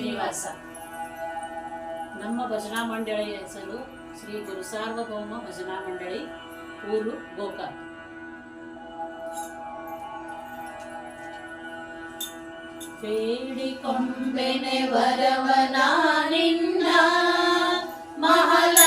ಶ್ರೀನಿವಾಸ. ನಮ್ಮ ಭಜನಾ ಮಂಡಳಿಯ ಹೆಸರು ಶ್ರೀ ಗುರು ಸಾರ್ವಭೌಮ ಭಜನಾ ಮಂಡಳಿ, ಊರು ಗೋಕಾಕ್. ಬೇಡಿಕೊಂಬೆನೆ ವರವನ ನಿನ್ನ ಮಹಲ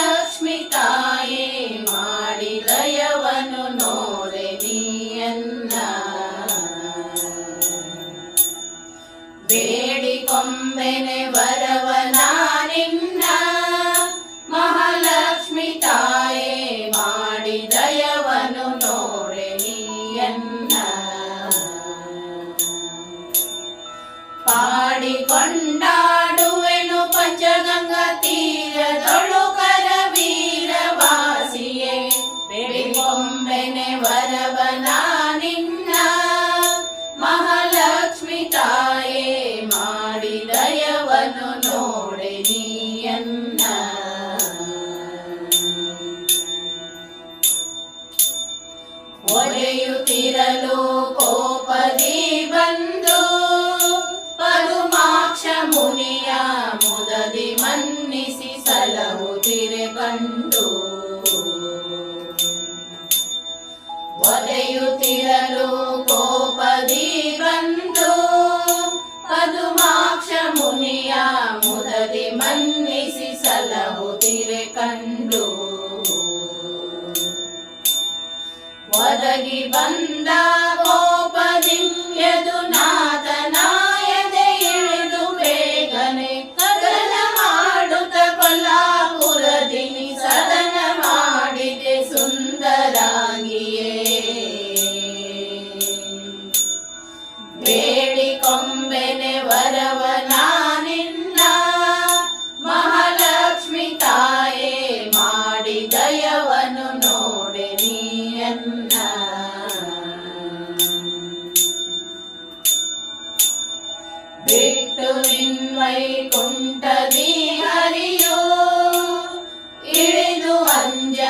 ಬಂದ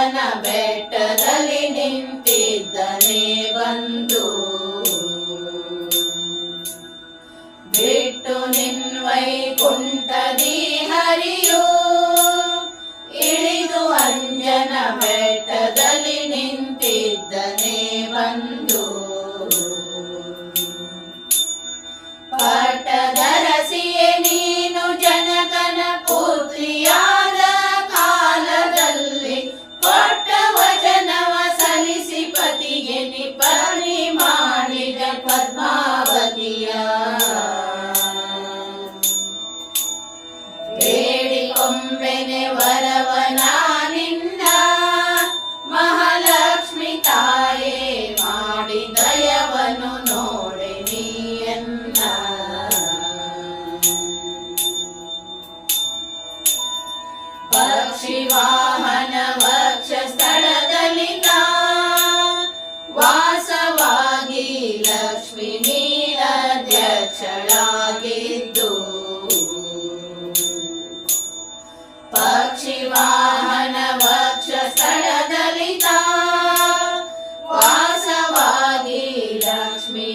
ಗಗನ ಬೆಟ್ಟದಲ್ಲಿ ನಿಂತಿದ್ದನೆ ಬಂದು. ಬಿಟ್ಟು ನಿನ್ವೈ ಕುಂಟದಿ ಹರಿಯೋ ಆಗಿದ್ದು. ಪಕ್ಷಿ ವಾಹನ ವಕ್ಷ ಸ್ಥಳದಲಿತ ವಾಸವಾಗಿ ಲಕ್ಷ್ಮೀ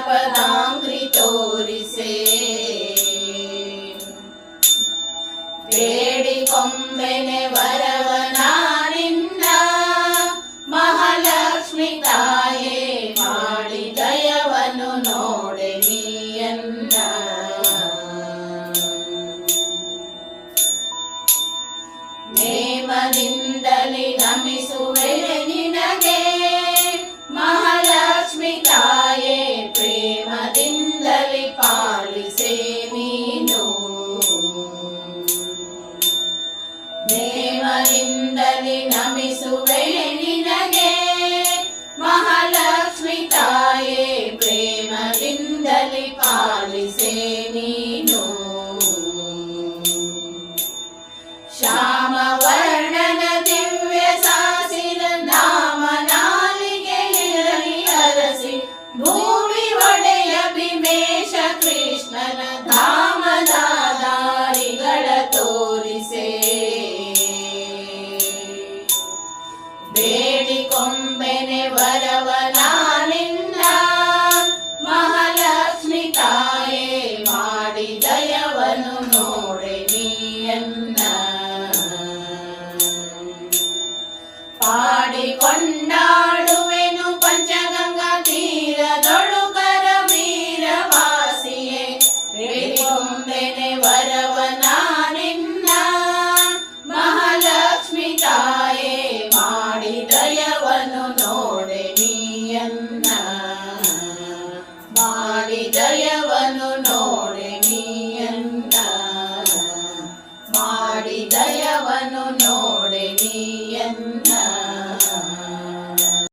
ಪದಾಂಗ್ರಿ ತೋರಿಸೆ. ಬೇಡಿಕೊಂಬೆನೆ ವರವನ ನಾನಿಂದ ಮಹಾಲಕ್ಷ್ಮಿ ತಾಯೇ ಮಾಡಿ ದಯವನು ನೋಡೆ ನೀಯನ್ನ. ನೇಮದಿಂದಲೇ ಗಮಿಸು ದೇವರಿಂದಲೇ ನಮಿಸುವೆ ನಿನಗೆ Yeah. you